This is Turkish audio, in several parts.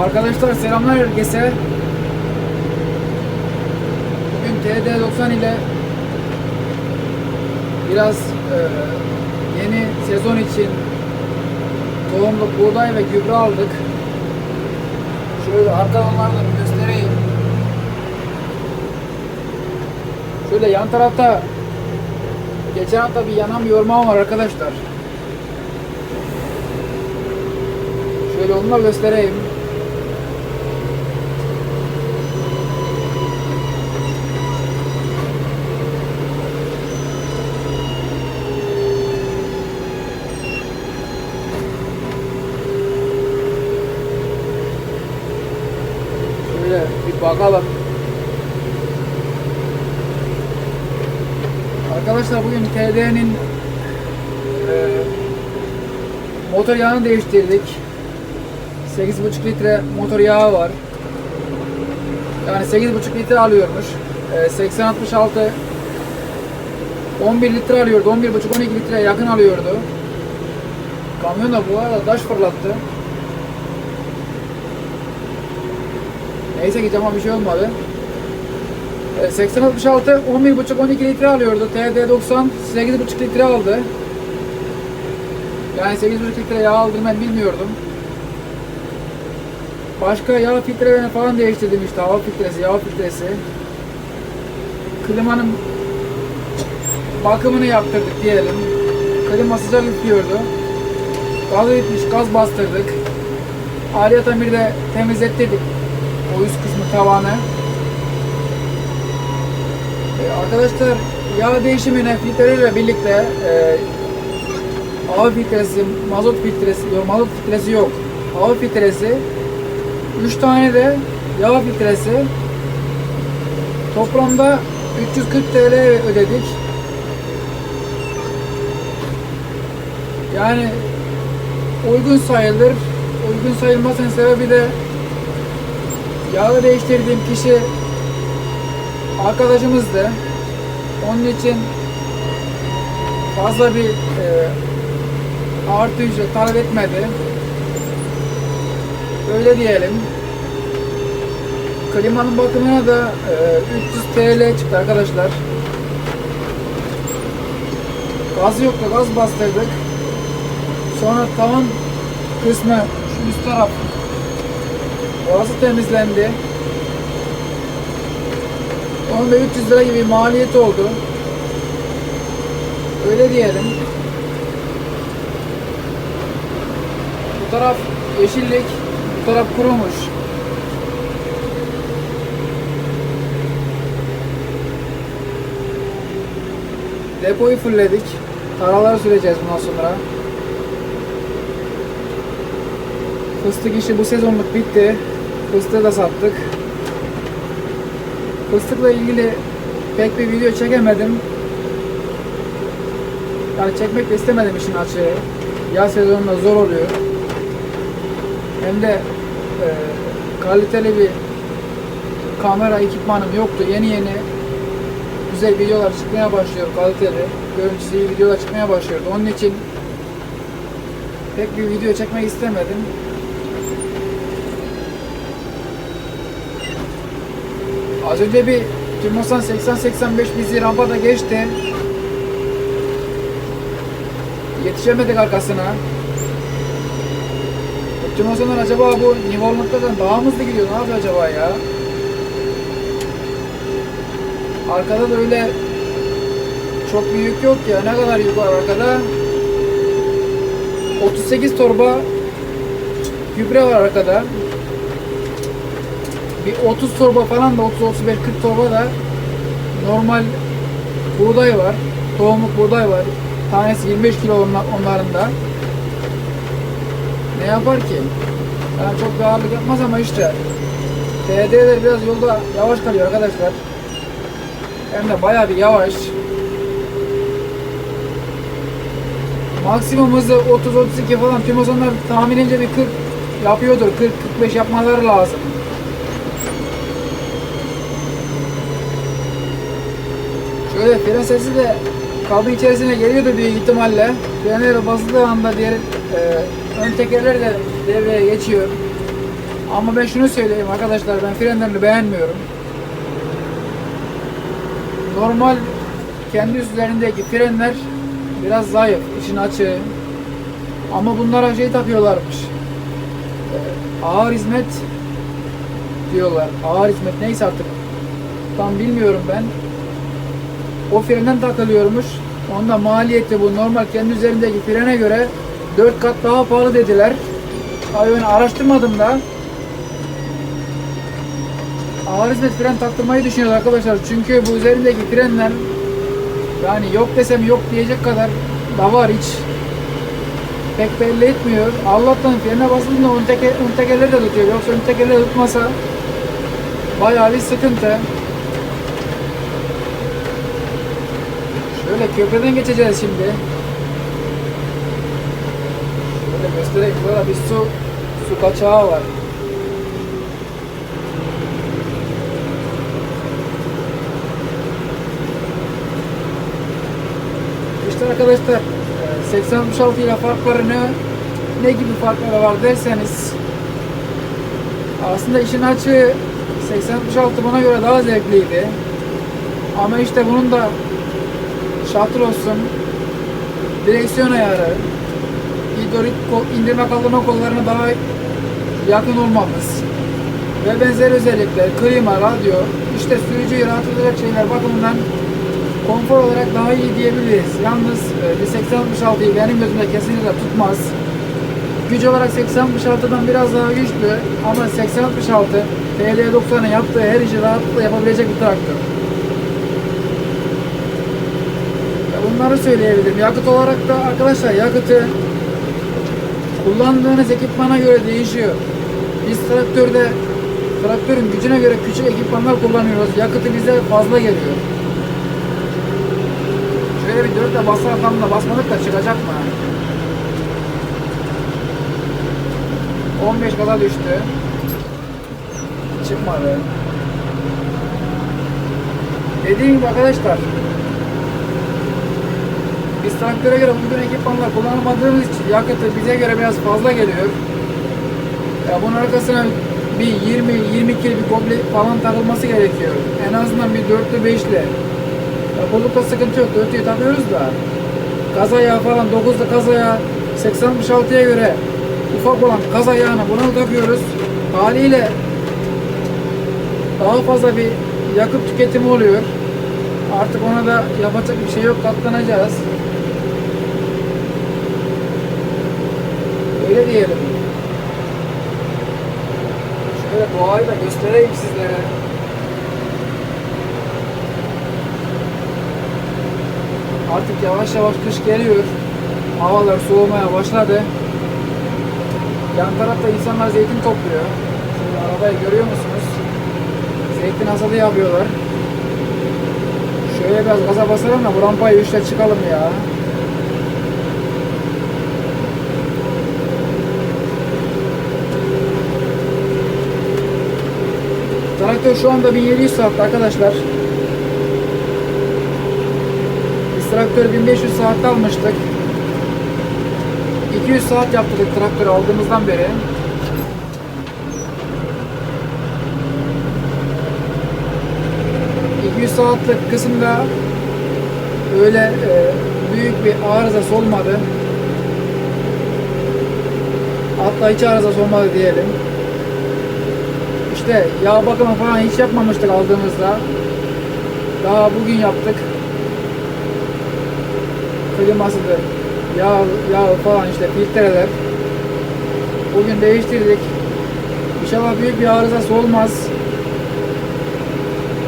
Arkadaşlar selamlar herkese. Bugün TD90 ile biraz e, yeni sezon için tohumluk buğday ve gübre aldık. Şöyle arka onlardan göstereyim. Şöyle yan tarafta geçen hafta bir yanan bir orman var arkadaşlar. Şöyle onu da göstereyim. Şöyle bir bakalım. Arkadaşlar bugün TD'nin e, motor yağını değiştirdik. 8,5 litre motor yağı var. Yani 8,5 litre alıyormuş. E, 80-66 11 litre alıyordu. 11,5-12 litre yakın alıyordu. Kamyon da bu arada taş fırlattı. Neyse ki cama bir şey olmadı. E, 8066 11,5-12 litre alıyordu. TD90 8,5 litre aldı. Yani 8,5 litre yağ aldığını ben bilmiyordum. Başka yağ filtrelerini falan değiştirdim işte. Hava filtresi, yağ filtresi. Klimanın bakımını yaptırdık diyelim. Klima sıcak üflüyordu. Gazı bitmiş, gaz bastırdık. Ayrıca bir de temizlettirdik. O üst kısmı tavanı. Ee, arkadaşlar yağ değişimine filtrelerle birlikte e, hava filtresi, mazot filtresi, yok mazot filtresi yok. Hava filtresi, 3 tane de yağ filtresi. Toplamda 340 TL ödedik. Yani uygun sayılır. Uygun sayılmasının sebebi de yağı değiştirdiğim kişi arkadaşımızdı. Onun için fazla bir e, artı ücret talep etmedi. Öyle diyelim. Klimanın bakımına da e, 300 TL çıktı arkadaşlar. Gaz yoktu, gaz bastırdık. Sonra tavan kısmı şu üst taraf orası temizlendi. Onun da 300 lira gibi maliyeti oldu. Öyle diyelim. Bu taraf yeşillik, bu taraf kurumuş. Depoyu fullledik. Taraları süreceğiz bundan sonra. Fıstık işi bu sezonluk bitti. Fıstığı da sattık. Fıstıkla ilgili pek bir video çekemedim. Yani çekmek de istemedim işin açığı. Yaz sezonunda zor oluyor. Hem de e, kaliteli bir kamera ekipmanım yoktu. Yeni yeni güzel videolar çıkmaya başlıyor kaliteli. Görüntüsü iyi videolar çıkmaya başlıyordu. Onun için pek bir video çekmek istemedim. Az önce bir Timosan 80-85 bizi rampada geçti. Yetişemedik arkasına. Timosanlar acaba bu Nivolnuk'tan daha mı hızlı gidiyor? Ne yapıyor acaba ya? Arkada da öyle çok bir yük yok ya. Ne kadar yük var arkada? 38 torba gübre var arkada. Bir 30 torba falan da 30 35 40 torba da normal buğday var. Tohumluk buğday var. Tanesi 25 kilo onlar- onların da. Ne yapar ki? Yani çok bir ağırlık yapmaz ama işte TD'ler biraz yolda yavaş kalıyor arkadaşlar. Hem de bayağı bir yavaş. Maksimum hızı 30-32 falan. Tüm ozanlar tahminimce bir 40 yapıyordur. 40-45 yapmaları lazım. Şöyle fren sesi de kablo içerisine geliyordu büyük ihtimalle. Frenler basıldığı anda diğer e, ön tekerler de devreye geçiyor. Ama ben şunu söyleyeyim arkadaşlar ben frenlerini beğenmiyorum. Normal kendi üzerindeki frenler biraz zayıf, için açığı. Ama bunlara şey takıyorlarmış. Ee, Ağır hizmet diyorlar. Ağır hizmet neyse artık. Tam bilmiyorum ben. O frenden takılıyormuş. Onda maliyeti bu normal kendi üzerindeki frene göre 4 kat daha pahalı dediler. Ben araştırmadım da. Ağır hizmet fren taktırmayı düşünüyoruz arkadaşlar. Çünkü bu üzerindeki frenler yani yok desem yok diyecek kadar da var hiç. Pek belli etmiyor. Allah'tan frene basıldığında ön, teke, ön tekerleri de tutuyor. Yoksa ön tekerleri tutmasa bayağı bir sıkıntı. Köprüden geçeceğiz şimdi. Şöyle göstereyim. Burada bir su su kaçağı var. İşte arkadaşlar e, 8066 ile farkları ne, gibi farkları var derseniz aslında işin açığı 8066 bana göre daha zevkliydi. Ama işte bunun da şatır olsun, direksiyon ayarı, hidrolik indirme kaldırma kollarına daha yakın olmamız ve benzer özellikler, klima, radyo, işte sürücüyü rahatlatacak şeyler bakımından konfor olarak daha iyi diyebiliriz. Yalnız e, bir 8066'yı benim gözümde kesinlikle tutmaz. Güç olarak 8066'dan biraz daha güçlü ama 8066 TL90'ın yaptığı her işi rahatlıkla yapabilecek bir traktör. Ya Bunları söyleyebilirim. Yakıt olarak da arkadaşlar yakıtı kullandığınız ekipmana göre değişiyor. Biz traktörde traktörün gücüne göre küçük ekipmanlar kullanıyoruz. Yakıtı bize fazla geliyor. Şöyle bir dörtle basar tam da basmadık da çıkacak mı? 15 kadar düştü. Çıkmadı. Dediğim gibi arkadaşlar biz traktöre göre uygun ekipmanlar kullanamadığımız için yakıtı bize göre biraz fazla geliyor. Ya bunun arkasına bir 20-22 bir komple falan takılması gerekiyor. En azından bir dörtlü beşli. Ya bollukta sıkıntı yok. Dörtlüyü takıyoruz da. Gaz ayağı falan 9'da gaz ayağı 80-66'ya göre ufak olan gaz ayağını buna takıyoruz. Haliyle daha fazla bir yakıt tüketimi oluyor. Artık ona da yapacak bir şey yok. Katlanacağız. Öyle diyelim. Şöyle doğayı da göstereyim sizlere. Artık yavaş yavaş kış geliyor. Havalar soğumaya başladı. Yan tarafta insanlar zeytin topluyor. Şöyle arabayı görüyor musunuz? Zeytin hasadı yapıyorlar. Şöyle biraz gaza basalım da bu rampayı üçle çıkalım ya. Traktör şu anda 1700 saatte arkadaşlar. Biz traktörü 1500 saatte almıştık. 200 saat yaptık traktörü aldığımızdan beri. ...200 saatlik kısımda... ...öyle e, büyük bir arızası olmadı. Hatta hiç arızası olmadı diyelim. İşte yağ bakımı falan hiç yapmamıştık aldığımızda. Daha bugün yaptık. Klimasıdır, yağ, yağ falan işte filtreler. Bugün değiştirdik. İnşallah büyük bir arızası olmaz.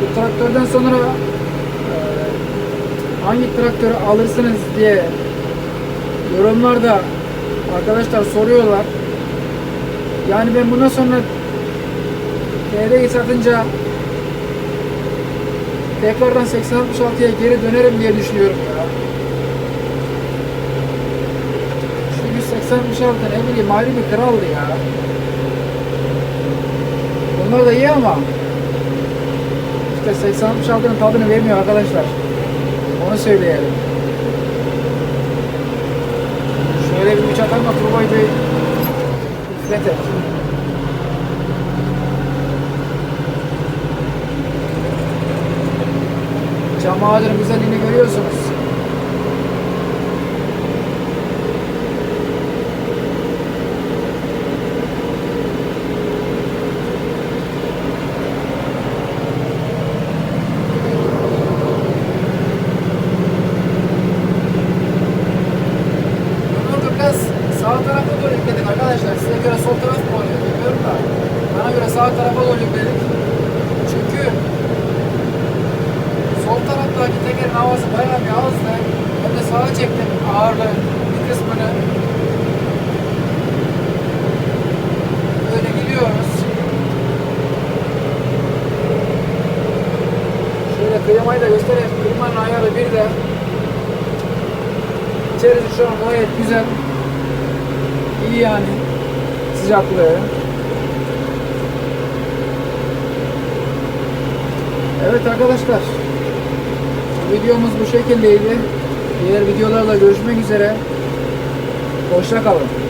Bu traktörden sonra hangi traktörü alırsınız diye yorumlarda arkadaşlar soruyorlar. Yani ben bundan sonra TR'yi satınca tekrardan 8066'ya geri dönerim diye düşünüyorum ya. Şu 186 ne bileyim ayrı bir kraldı ya. Bunlar da iyi ama işte 8066'nın tadını vermiyor arkadaşlar. Onu söyleyelim. Şöyle bir üç atarma turbayı bir üfletek. Çam ağacının güzelliğini görüyorsunuz. Bir de. İçerisi şu an gayet güzel. İyi yani sıcaklığı. Evet arkadaşlar. Videomuz bu şekildeydi. Diğer videolarla görüşmek üzere. Hoşça kalın.